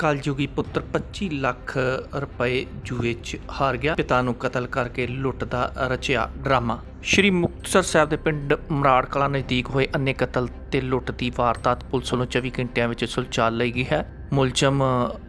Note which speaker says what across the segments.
Speaker 1: ਕਲਯੁਗੀ ਪੁੱਤਰ 25 ਲੱਖ ਰੁਪਏ ਜੂਏ 'ਚ ਹਾਰ ਗਿਆ। ਪਿਤਾ ਨੂੰ ਕਤਲ ਕਰਕੇ ਲੁੱਟ ਦਾ ਰਚਿਆ ਡਰਾਮਾ। ਸ਼੍ਰੀ ਮੁਕਤਸਰ ਸਾਹਿਬ ਦੇ ਪਿੰਡ ਮਰਾੜ ਕਲਾਂ ਨਜ਼ਦੀਕ ਹੋਏ ਅੰਨੇ ਕਤਲ ਤੇ ਲੁੱਟ ਦੀ ਵਾਰਦਾਤ ਪੁਲਿਸ ਵੱਲੋਂ 24 ਘੰਟਿਆਂ ਵਿੱਚ ਸੁਲਝਾ ਲਈ ਗਈ ਹੈ। ਮੁਲਜ਼ਮ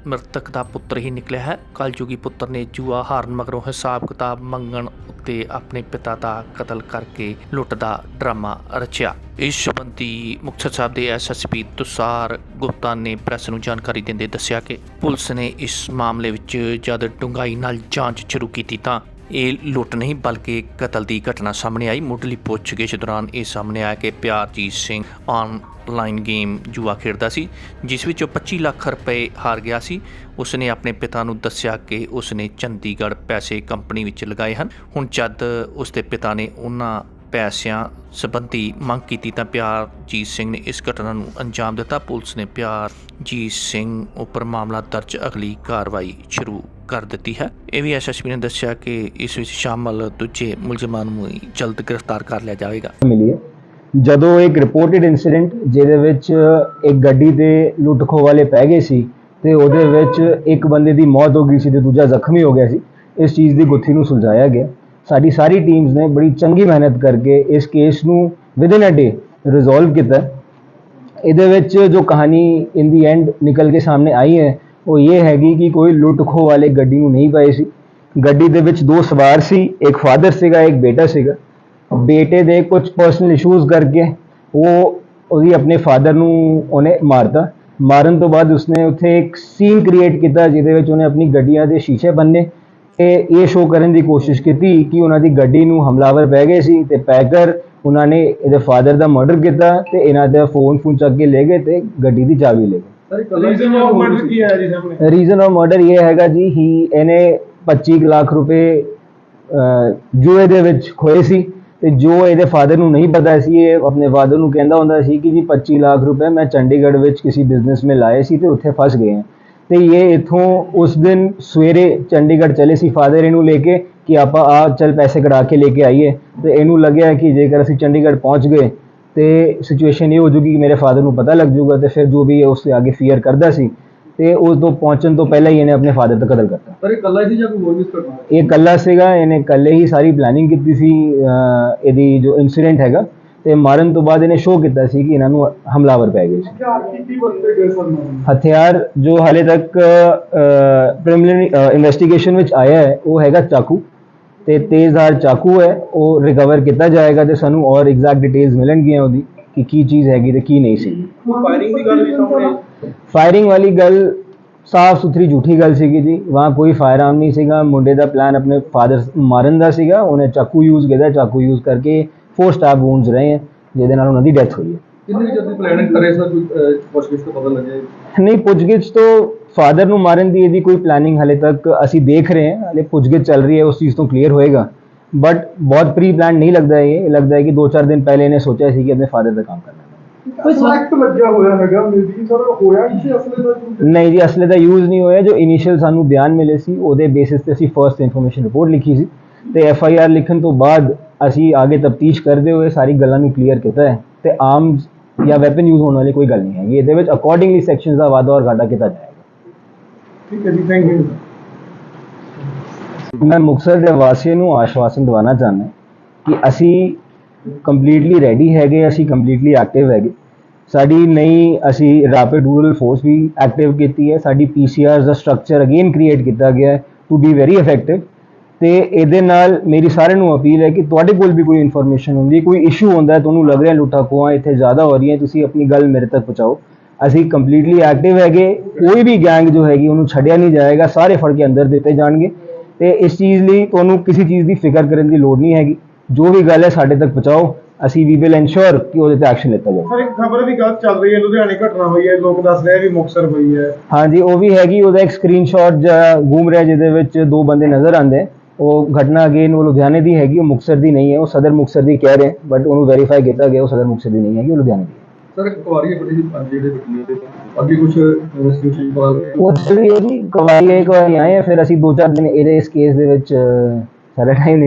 Speaker 1: ਮ੍ਰਿਤਕ ਦਾ ਪੁੱਤਰ ਹੀ ਨਿਕਲਿਆ ਹੈ। ਕਲਯੁਗੀ ਪੁੱਤਰ ਨੇ ਜੂਆ ਹਾਰਨ ਮਗਰੋਂ ਹਿਸਾਬ ਕਿਤਾਬ ਮੰਗਣ ਉੱਤੇ ਆਪਣੇ ਪਿਤਾ ਦਾ ਕਤਲ ਕਰਕੇ ਲੁੱਟ ਦਾ ਡਰਾਮਾ ਰਚਿਆ। ਇਸ ਸੰਬੰਧੀ ਮੁਕਤਸਰ ਸਾਹਿਬ ਦੇ ਐਸਐਸਪੀ ਤੁਸਾਰ ਗੁਪਤਾ ਨੇ ਪ੍ਰੈਸ ਨੂੰ ਜਾਣਕਾਰੀ ਦਿੰਦੇ ਦੱਸਿਆ ਕਿ ਪੁਲਿਸ ਨੇ ਇਸ ਮਾਮਲੇ ਵਿੱਚ ਜਦ ਡੂੰਘਾਈ ਨਾਲ ਜਾਂਚ ਸ਼ੁਰੂ ਕੀਤੀ ਤਾਂ ਇਹ ਲੁੱਟ ਨਹੀਂ, ਬਲਕਿ ਕਤਲ ਦੀ ਘਟਨਾ ਸਾਹਮਣੇ ਆਈ। ਮੁੱਢਲੀ ਪੁੱਛਗਿੱਛ ਦੌਰਾਨ ਇਹ ਸਾਹਮਣੇ ਆਇਆ ਕਿ ਪਿਆਰਜੀਤ ਸਿੰਘ ਆਨਲਾਈਨ ਗੇਮ ਜੂਆ ਖੇਡਦਾ ਸੀ, ਜਿਸ ਵਿੱਚੋਂ 25 ਲੱਖ ਰੁਪਏ ਹਾਰ ਗਿਆ ਸੀ। ਉਸਨੇ ਆਪਣੇ ਪਿਤਾ ਨੂੰ ਦੱਸਿਆ ਕਿ ਉਸਨੇ ਚੰਡੀਗੜ੍ਹ ਪੈਸੇ ਕੰਪਨੀ ਵਿੱਚ ਲਗਾਏ ਹਨ। ਹੁਣ ਜਦ ਉਸਦੇ ਪਿਤਾ ਨੇ ਉਹਨਾਂ ਪੈਸਿਆਂ ਸੰਬੰਧੀ ਮੰਗ ਕੀਤੀ ਤਾਂ ਪਿਆਰਜੀਤ ਸਿੰਘ ਨੇ ਇਸ ਘਟਨਾ ਨੂੰ ਅੰਜਾਮ ਦਿੱਤਾ। ਪੁਲਿਸ ਨੇ ਪਿਆਰਜੀਤ ਸਿੰਘ ਉੱਪਰ ਮਾਮਲਾ ਦਰਜ ਅਗਲੀ ਕਾਰਵਾਈ ਸ਼ੁਰੂ ਕਰ ਦਿੱਤੀ ਹੈ। ਇਹ ਵੀ ਐਸਐਸਪੀ ਨੇ ਦੱਸਿਆ ਕਿ ਇਸ ਵਿੱਚ ਸ਼ਾਮਲ ਦੂਜੇ ਮੁਲਜ਼ਮਾਂ ਨੂੰ ਜਲਦ ਗ੍ਰਿਫਤਾਰ ਕਰ ਲਿਆ ਜਾਵੇਗਾ।
Speaker 2: ਮਿਲੀ ਹੈ। ਜਦੋਂ ਇੱਕ ਰਿਪੋਰਟਡ ਇਨਸੀਡੈਂਟ ਜਿਹਦੇ ਵਿੱਚ ਇੱਕ ਗੱਡੀ ਦੇ ਲੁੱਟ ਵਾਲੇ ਪੈ ਗਏ ਸੀ ਤੇ ਉਹਦੇ ਵਿੱਚ ਇੱਕ ਬੰਦੇ ਦੀ ਮੌਤ ਹੋ ਗਈ ਸੀ ਤੇ ਦੂਜਾ ਜ਼ਖਮੀ ਹੋ ਗਿਆ ਸੀ, ਇਸ ਚੀਜ਼ ਦੀ ਗੁੱਥੀ ਨੂੰ ਸੁਲਝਾਇਆ ਗਿਆ। ਸਾਡੀ ਸਾਰੀ ਟੀਮਸ ਨੇ ਬੜੀ ਚੰਗੀ ਮਿਹਨਤ ਕਰਕੇ ਇਸ ਕੇਸ ਨੂੰ ਵਿਦਿਨ ਅ ਡੇ ਰਿਜ਼ੋਲਵ ਕੀਤਾ। ਇਹਦੇ ਵਿੱਚ ਜੋ ਕਹਾਣੀ ਇਨ ਦੀ ਐਂਡ ਨਿਕਲ ਕੇ ਸਾਹਮਣੇ ਆਈ ਹੈ ਉਹ ਇਹ ਹੈਗੀ ਕਿ ਕੋਈ ਲੁੱਟ ਖੋਹ ਵਾਲੇ ਗੱਡੀ ਨੂੰ ਨਹੀਂ ਪਾਏ ਸੀ। ਗੱਡੀ ਦੇ ਵਿੱਚ ਦੋ ਸਵਾਰ ਸੀ, ਇੱਕ ਫਾਦਰ ਸੀਗਾ, ਇੱਕ ਬੇਟਾ ਸੀਗਾ। ਬੇਟੇ ਦੇ ਕੁਝ ਪਰਸਨਲ ਇਸ਼ੂਜ਼ ਕਰਕੇ ਉਹ ਉਹਦੀ ਆਪਣੇ ਫਾਦਰ ਨੂੰ ਉਹਨੇ ਮਾਰਤਾ। ਮਾਰਨ ਤੋਂ ਬਾਅਦ ਉਸਨੇ ਉੱਥੇ ਇੱਕ ਸੀਨ ਕ੍ਰੀਏਟ ਕੀਤਾ ਜਿਹਦੇ ਵਿੱਚ ਉਹਨੇ ਆਪਣੀ ਗੱਡੀਆਂ ਦੇ ਸ਼ੀਸ਼ੇ ਬੰਨੇ ਤੇ ਇਹ ਸ਼ੋਅ ਕਰਨ ਦੀ ਕੋਸ਼ਿਸ਼ ਕੀਤੀ ਕਿ ਉਹਨਾਂ ਦੀ ਗੱਡੀ ਨੂੰ ਹਮਲਾਵਰ ਪੈ ਗਏ ਸੀ ਤੇ ਪੈਕਰ ਉਹਨਾਂ ਨੇ ਇਹਦੇ ਫਾਦਰ ਦਾ ਮਰਡਰ ਕੀਤਾ ਤੇ ਇਹਨਾਂ ਦਾ ਫੋਨ ਫੋਨ ਚੱਕ ਕੇ ਲੈ ਗਏ ਤੇ ਗੱਡੀ ਦੀ ਚਾਬੀ ਲੈ ਗਏ।
Speaker 3: ਰੀਜ਼ਨ ਆਫ ਮਰਡਰ ਕੀ ਹੈ ਜੀ ਸਾਹਮਣੇ?
Speaker 2: ਰੀਜ਼ਨ ਆਫ ਮਰਡਰ ਇਹ ਹੈਗਾ ਜੀ ਹੀ ਇਹਨੇ 25 ਲੱਖ ਰੁਪਏ ਜੂਏ ਦੇ ਵਿੱਚ ਖੋਏ ਸੀ ਤੇ ਜੋ ਇਹਦੇ ਫਾਦਰ ਨੂੰ ਨਹੀਂ ਪਤਾ ਸੀ ਇਹ ਆਪਣੇ ਫਾਦਰ ਨੂੰ ਕਹਿੰਦਾ ਹੁੰਦਾ ਸੀ ਕਿ ਜੀ 25 ਲੱਖ ਰੁਪਏ ਮੈਂ ਚੰਡੀਗੜ੍ਹ ਵਿੱਚ ਕਿਸੇ ਬਿਜ਼ਨਸ ਮੇ ਲਾਏ ਸੀ ਤੇ ਉੱਥੇ ਫਸ ਗਏ ਹਾਂ। ਤੇ ਇਹ ਇਥੋਂ ਉਸ ਦਿਨ ਸਵੇਰੇ ਚੰਡੀਗੜ੍ਹ ਚਲੇ ਸੀ ਫਾਦਰ ਇਹਨੂੰ ਲੈ ਕੇ ਕਿ ਆਪਾਂ ਆ ਚੱਲ ਪੈਸੇ ਕਢਾ ਕੇ ਲੈ ਕੇ ਆਈਏ। ਤੇ ਇਹਨੂੰ ਲੱਗਿਆ ਕਿ ਜੇਕਰ ਅਸੀਂ ਚੰਡੀਗੜ੍ਹ ਪਹੁੰਚ ਗਏ ਤੇ ਸਿਚੁਏਸ਼ਨ ਇਹ ਹੋ ਜੂਗੀ ਕਿ ਮੇਰੇ ਫਾਦਰ ਨੂੰ ਪਤਾ ਲੱਗ ਜੂਗਾ ਤੇ ਫਿਰ ਜੋ ਵੀ ਹੈ ਉਸ ਦੇ ਅੱਗੇ ਫੀਅਰ ਕਰਦਾ ਸੀ ਤੇ ਉਸ ਤੋਂ ਪਹੁੰਚਣ ਤੋਂ ਪਹਿਲਾਂ ਹੀ ਇਹਨੇ ਆਪਣੇ ਫਾਦਰ ਦਾ ਕਤਲ ਕਰਤਾ।
Speaker 3: ਪਰ ਇਹ ਕੱਲਾ ਸੀ ਜਾਂ ਕੋਈ ਹੋਰ ਵੀ ਘਟਨਾ
Speaker 2: ਇਹ ਕੱਲਾ ਸੀਗਾ ਇਹਨੇ ਕੱਲੇ ਹੀ ਸਾਰੀ ਪਲੈਨਿੰਗ ਕੀਤੀ ਸੀ ਅਹ ਇਹਦੀ ਜੋ ਇਨਸੀਡੈਂਟ ਹੈਗਾ ਤੇ ਮਾਰਨ ਤੋਂ ਬਾਅਦ ਇਹਨੇ ਸ਼ੋਅ ਕੀਤਾ ਸੀ ਕਿ ਇਹਨਾਂ ਨੂੰ ਹਮਲਾਵਰ ਪੈ ਗਏ ਸੀ।
Speaker 3: ਹਥਿਆਰ ਕੀ ਕੀ ਵਰਤੇ ਗਏ ਸਨ
Speaker 2: ਹਥਿਆਰ ਜੋ ਹਾਲੇ ਤੱਕ ਪ੍ਰੀਲਿਮਿਨਰੀ ਇਨਵੈਸਟੀਗੇਸ਼ਨ ਵਿੱਚ ਆਇਆ ਹੈ ਉਹ ਹੈਗਾ ਚਾਕੂ। ਤੇ ਤੇਜ਼ਧਾਰ ਚਾਕੂ ਹੈ ਉਹ ਰਿਕਵਰ ਕੀਤਾ ਜਾਏਗਾ ਤੇ ਸਾਨੂੰ ਔਰ ਐਗਜ਼ੈਕਟ ਡਿਟੇਲਸ ਮਿਲਣਗੀਆਂ ਉਹਦੀ ਕਿ ਕੀ ਚੀਜ਼ ਹੈਗੀ ਤੇ ਕੀ ਨਹੀਂ ਸੀ।
Speaker 3: ਫਾਇਰਿੰਗ ਦੀ ਗੱਲ ਵੀ ਸਾਹਮਣੇ।
Speaker 2: ਫਾਇਰਿੰਗ ਵਾਲੀ ਗੱਲ ਸਾਫ਼ ਸੁਥਰੀ ਝੂਠੀ ਗੱਲ ਸੀਗੀ ਜੀ। ਵਾਂ ਕੋਈ ਫਾਇਰਆਰਮ ਨਹੀਂ ਸੀਗਾ ਮੁੰਡੇ ਦਾ ਪਲਾਨ ਆਪਣੇ ਫਾਦਰ ਮਾਰਨ ਦਾ ਸੀਗਾ ਉਹਨੇ ਚਾਕੂ ਯੂਜ਼ ਕੀਤਾ ਚਾਕੂ ਯੂਜ਼ ਕਰਕੇ ਫੋਰ ਸਟਾਰ ਵੂਨਸ ਰਹੇ ਹੈ ਜਿਹਦੇ ਨਾਲ ਉਹਨਾਂ ਦੀ ਡੈਥ ਹੋਈ ਹੈ।
Speaker 3: ਕਿੰਨੀ ਜਲਦੀ ਪਲੈਨਿੰਗ ਕਰੇ ਸਰ ਪੁੱਛਗਿੱਛ ਤੋਂ ਪਤਾ ਲੱਗਿਆ
Speaker 2: ਨਹੀਂ ਪੁੱਛਗਿੱਛ ਤੋਂ ਫਾਦਰ ਨੂੰ ਮਾਰਨ ਦੀ ਇਹਦੀ ਕੋਈ ਪਲੈਨਿੰਗ ਹਲੇ ਤੱਕ ਅਸੀਂ ਦੇਖ ਰਹੇ ਹਾਂ ਹਲੇ ਪੁੱਛਗਿੱਛ ਚੱਲ ਰਹੀ ਹੈ ਉਸ ਚੀਜ਼ ਤੋਂ ਕਲੀਅਰ ਹੋਏਗਾ। ਬਟ ਬਹੁਤ ਪ੍ਰੀ ਪਲਾਨ ਨਹੀਂ ਲੱਗਦਾ ਇਹ ਲੱਗਦਾ ਹੈ ਕਿ 2-4 ਦਿਨ ਪਹਿਲੇ ਇਹਨੇ ਸੋਚਿਆ ਸੀ ਕਿ ਆਪਣੇ ਫਾਦਰ ਦਾ ਕੰਮ ਕਰਨਾ
Speaker 3: ਕੋਈ ਸਲੈਕਟ ਲੱਗਿਆ ਹੋਇਆ ਹੈਗਾ ਮੇਬੀ ਸਰ ਹੋਇਆ ਕਿਸੇ ਅਸਲੇ ਦਾ
Speaker 2: ਨਹੀਂ ਜੀ ਅਸਲੇ ਦਾ ਯੂਜ਼ ਨਹੀਂ ਹੋਇਆ। ਜੋ ਇਨੀਸ਼ੀਅਲ ਸਾਨੂੰ ਬਿਆਨ ਮਿਲੇ ਸੀ ਉਹਦੇ ਬੇਸਿਸ ਤੇ ਅਸੀਂ ਫਰਸਟ ਇਨਫੋਰਮੇਸ਼ਨ ਰਿਪੋਰਟ ਲਿਖੀ ਸੀ। ਤੇ ਐਫ ਆਈ ਆਰ ਲਿਖਣ ਤੋਂ ਬਾਅਦ ਅਸੀਂ ਅੱਗੇ ਤਫਤੀਸ਼ ਕਰਦੇ ਹੋਏ ਸਾਰੀ ਗੱਲਾਂ ਨੂੰ ਕਲੀਅਰ ਕੀਤਾ ਹੈ। ਤੇ ਆਰਮਸ ਜਾਂ ਵੈਪਨ ਯੂਜ਼ ਹੋਣ ਵਾਲੀ ਕੋਈ ਗੱਲ ਨਹੀਂ ਹੈਗੀ। ਇਹਦੇ ਵਿੱਚ ਅਕੋਰਡਿੰਗਲੀ ਸੈਕਸ਼ਨਸ ਦਾ ਵਾਧਾ ਔਰ ਘਾਟਾ ਕੀਤਾ ਜਾਏਗਾ।
Speaker 3: ਠੀਕ ਹੈ ਜੀ ਥੈਂਕ ਯੂ
Speaker 2: ਮੈਂ ਮੁਕਤਸਰ ਦੇ ਵਾਸੀਆਂ ਨੂੰ ਆਸ਼ਵਾਸਨ ਦਿਵਾਉਣਾ ਚਾਹੁੰਦਾ ਕਿ ਅਸੀਂ ਕੰਪਲੀਟਲੀ ਰੈਡੀ ਹੈਗੇ, ਅਸੀਂ ਕੰਪਲੀਟਲੀ ਐਕਟਿਵ ਹੈਗੇ। ਸਾਡੀ ਨਈ ਅਸੀਂ ਰੈਪਿਡ ਰੂਰਲ ਫੋਰਸ ਵੀ ਐਕਟਿਵ ਕੀਤੀ ਹੈ। ਸਾਡੀ ਪੀਸੀਆਰਸ ਦਾ ਸਟਰਕਚਰ ਅਗੇਨ ਕ੍ਰੀਏਟ ਕੀਤਾ ਗਿਆ ਹੈ ਟੂ ਬੀ ਵੈਰੀ ਇਫੈਕਟਿਵ ਤੇ ਇਹਦੇ ਨਾਲ ਮੇਰੀ ਸਾਰਿਆਂ ਨੂੰ ਅਪੀਲ ਹੈ ਕਿ ਤੁਹਾਡੇ ਕੋਲ ਵੀ ਕੋਈ ਇਨਫੋਰਮੇਸ਼ਨ ਹੁੰਦੀ ਹੈ, ਕੋਈ ਇਸ਼ੂ ਹੁੰਦਾ ਤੁਹਾਨੂੰ ਲੱਗ ਰਿਹਾ ਲੁੱਟਾ ਖੋਹਾਂ ਇੱਥੇ ਜ਼ਿਆਦਾ ਹੋ ਰਹੀਆਂ, ਤੁਸੀਂ ਆਪਣੀ ਗੱਲ ਮੇਰੇ ਤੱਕ ਪਹੁੰਚਾਓ। ਅਸੀਂ ਕੰਪਲੀਟਲੀ ਐਕਟਿਵ ਹੈਗੇ ਕੋਈ ਵੀ ਗੈਂਗ ਜੋ ਹੈਗੀ ਉਹਨੂੰ ਛੱਡਿਆ ਨਹੀਂ ਜਾਏਗਾ ਸਾਰੇ ਫੜ ਕੇ ਅੰਦਰ ਦਿੱਤੇ ਜਾਣਗੇ ਤੇ ਇਸ ਚੀਜ਼ ਲਈ ਤੁਹਾਨੂੰ ਕਿਸੇ ਚੀਜ਼ ਦੀ ਫਿਕਰ ਕਰਨ ਦੀ ਲੋੜ ਨਹੀਂ ਹੈਗੀ ਜੋ ਵੀ ਗੱਲ ਹੈ ਸਾਡੇ ਤੱਕ ਪਹੁੰਚਾਓ ਅਸੀਂ ਵੀ ਵਿਲ ਇਨਸ਼ੋਰ ਕਿ ਉਹਦੇ ਤੇ ਐਕਸ਼ਨ ਲਿੱਤਾ ਜਾਵੇ
Speaker 3: ਸਰ ਇੱਕ ਖਬਰ ਵੀ ਗਲਤ ਚੱਲ ਰਹੀ ਹੈ ਲੁਧਿਆਣੇ ਘਟਨਾ ਹੋਈ ਹੈ ਲੋਕ ਦੱਸ ਰਹੇ ਵੀ ਮੁਕਸਰ ਹੋਈ ਹੈ
Speaker 2: ਹਾਂਜੀ ਉਹ ਵੀ ਹੈਗੀ ਉਹਦਾ ਇੱਕ ਸਕਰੀਨਸ਼ਾਟ ਘੂਮ ਰਿਹਾ ਜਿਹਦੇ ਵਿੱਚ ਦੋ ਬੰਦੇ ਨਜ਼ਰ ਆਉਂਦੇ। ਉਹ ਘਟਨਾ ਅਗੇਨ ਉਹ ਲੁਧਿਆਣੇ ਦੀ ਹੈਗੀ ਉਹ ਮੁਕਤਸਰ ਦੀ ਨਹੀਂ ਹੈ ਉਹ ਸਦਰ ਮੁਕਤਸਰ ਦੀ ਕਹਿ ਰਹੇ ਬਟ ਉਹਨੂੰ ਵੈਰੀਫਾਈ ਕੀਤਾ ਗਿਆ ਉਹ ਸਦਰ ਮੁਕਤਸਰ ਦੀ ਨਹੀਂ ਹੈਗੀ ਉਹ ਲੁਧਿਆਣੇ ਦੀ।
Speaker 3: ਸਰ ਇੱਕ ਬੜੀ ਜਿਹੜੇ ਬਿਟਨੇ ਦੇ ਅੱਗੇ ਕੁਝ ਇਨਵੈਸਟੀਗੇਸ਼ਨ ਪਤਾ
Speaker 2: ਉਹ ਜਿਹੜੀ ਹੈ ਜੀ ਇੱਕ ਵਾਰੀ ਆਏ ਆ, ਫਿਰ ਅਸੀਂ ਦੋ ਚਾਰ ਦਿਨ ਇਹਦੇ ਇਸ ਕੇਸ ਦੇ ਵਿੱਚ ਅਹ, ਸਾਰਾ ਟਾਈਮ